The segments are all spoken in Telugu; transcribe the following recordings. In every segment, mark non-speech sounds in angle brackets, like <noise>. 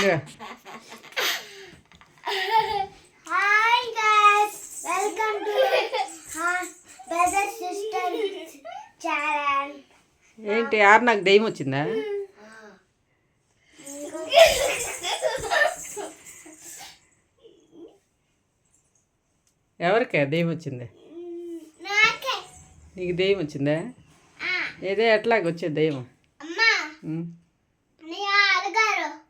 ఇంకా hi guys welcome to brother sister channel ఏంటి ఆరు నాకు దయ్యం వచ్చిందా? ఎవరికా దయ్యం వచ్చింది? నాకే. నీకు దయ్యం వచ్చిందా? ఏదే ఎట్లాగ వచ్చేది దయ్యం అమ్మా ఉం. అన్నయ్య అడగారు ఎందుకు అలిగాడు అన్నయ్య ఉం. ఆ గోడ పైన కుత్తుకొచ్చున్నారు లేదు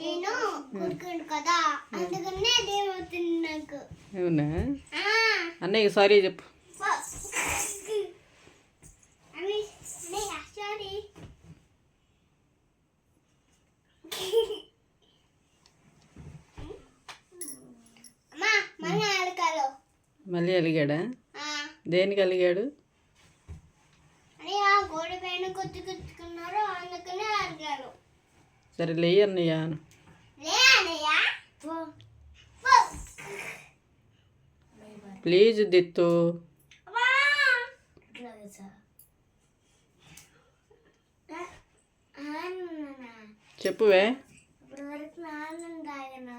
నేను కొడుకుండు కదా అందుకనే దేవతుంది నాకు. అవునా? ఆ, అన్నయ్య సారీ చెప్పు. మళ్ళీ అలిగాడా? దేనికి అలిగాడు? గోడ పైన కొద్ది కొట్టుకున్నారు అందుకనే అడిగారు సరే లేయి అన్నయ్య అను. లే అన్నయ్య ప్లీజ్ దిత్తు చెప్పువే ఇప్పుడు వరకు నాన్న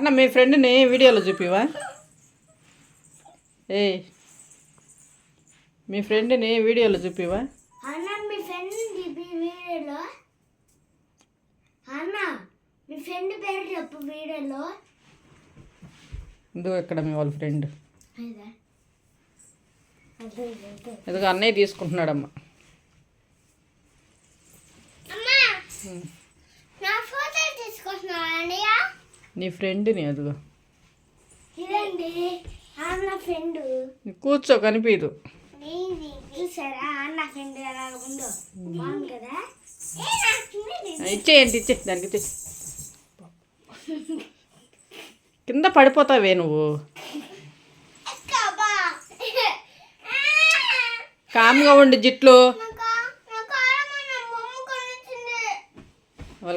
అర్ణ మీ ఫ్రెండ్ని వీడియోలో చూపివా ఏయ్. మీ ఫ్రెండ్ని వీడియోలో చూపివా అన్న మీ ఫ్రెండ్ వీడియోలో. అన్న మీ ఫ్రెండ్ పేరు చెప్పు వీడియోలో. ఇదిగో ఇక్కడ మీ వాళ్ళ ఫ్రెండ్ ఇదిగో అన్నయ్య తీసుకుంటున్నాడమ్మ. అమ్మా నా ఫోటో అన్నయ్య? నీ ఫ్రెండ్ని అదిగో. కూర్చో కనిపించదు. ఇచ్చేయండి ఇచ్చే దానికి ఇచ్చే. కింద పడిపోతావే నువ్వు. కామ్గా ఉండి జిట్లు నాకు నాకు ఆడమన్న బొమ్మ కొనిచ్చింది. వాళ్ళ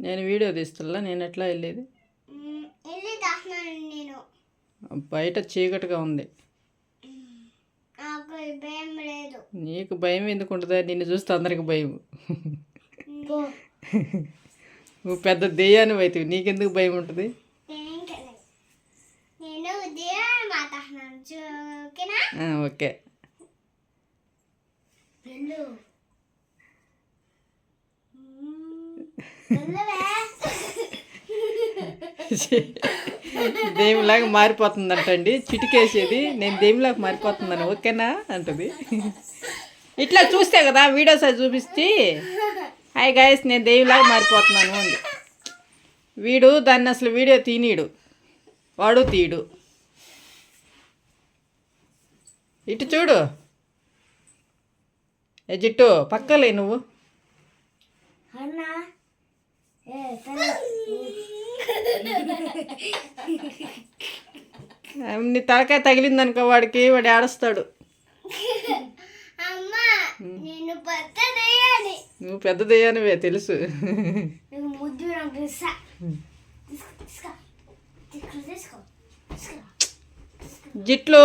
నేను వీడియో తీస్తున్నా నేను ఎట్లా వెళ్ళేది? బయట చీకటిగా ఉంది. నాకు భయం ఎందుకు ఉంటుందా? నిన్ను చూస్తే అందరికి భయం. నువ్వు పెద్ద దెయ్యాన్ని అవుతావు. నీకెందుకు భయం ఉంటుంది? ఓకే. <laughs> దేవులాగా దెయ్యంలాగా మారిపోతుందంటండి. చిటికేసేది. నేను దేవులాగా మారిపోతున్నాను. ఓకేనా? అంటది. ఇట్లా చూస్తే కదా వీడియోస్ అది చూపిస్తే. హాయ్ గాయస్ నేను దేవులాగా మారిపోతున్నాను అంది. వీడు దాన్ని అసలు వీడియో తీనీడు. వాడు తీయడు ఇటు చూడు. ఏ జిట్టు పక్కలే నువ్వు అన్నా ఏ నీ తలకాయ తగిలిందనుకో వాడికి వాడు ఏడుస్తాడు. నువ్వు పెద్ద దెయ్యానివే తెలుసు జిట్లు.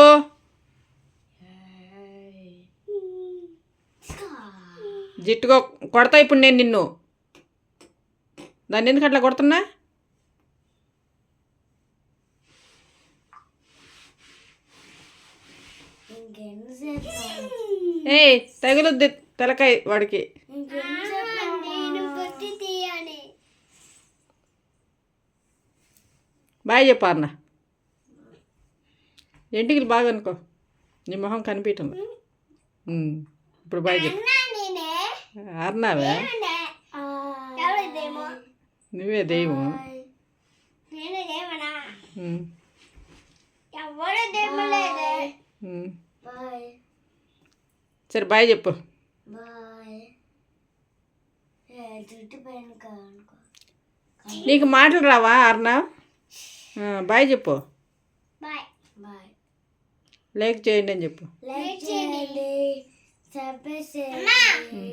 జిట్టుగా కొడతా ఇప్పుడు నేను నిన్ను. దాన్ని ఎందుకు అట్లా కొడుతున్నా? ఏయ్ తగులుద్ది తలకాయ వాడికి. బాయ్ చెప్పు అన్న. ఎంటికలు బాగా అనుకో. నీ మొహం కనిపించడం ఇప్పుడు బాయ్ చెప్పు. నేనే అన్నావా నువ్వే ఎవరు ఉమ్. బాయ్. సరే బాయ్ చెప్పు. నీకు మాటలు రావా అర్ణ బాయ్ చెప్పు. లేక్ చేయండి అని చెప్పు. చేయండి. చేయండి.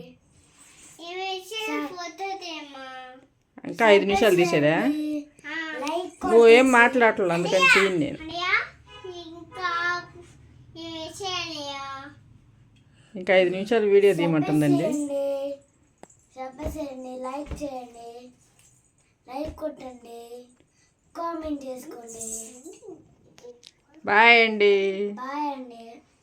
ఇంకా ఐదు నిమిషాలు తీసేదా లైక్ నువ్వు ఏం మాట్లాడట్లేదు అందుకని తీయను నేను. ఇంకా ఐదు నిమిషాలు వీడియో తీయమంటుందండి. చేయండి. లైక్ చేయండి. లైక్ కొట్టండి. కామెంట్ చేసుకోండి. బాయ్ అండి. బాయ్ అండి.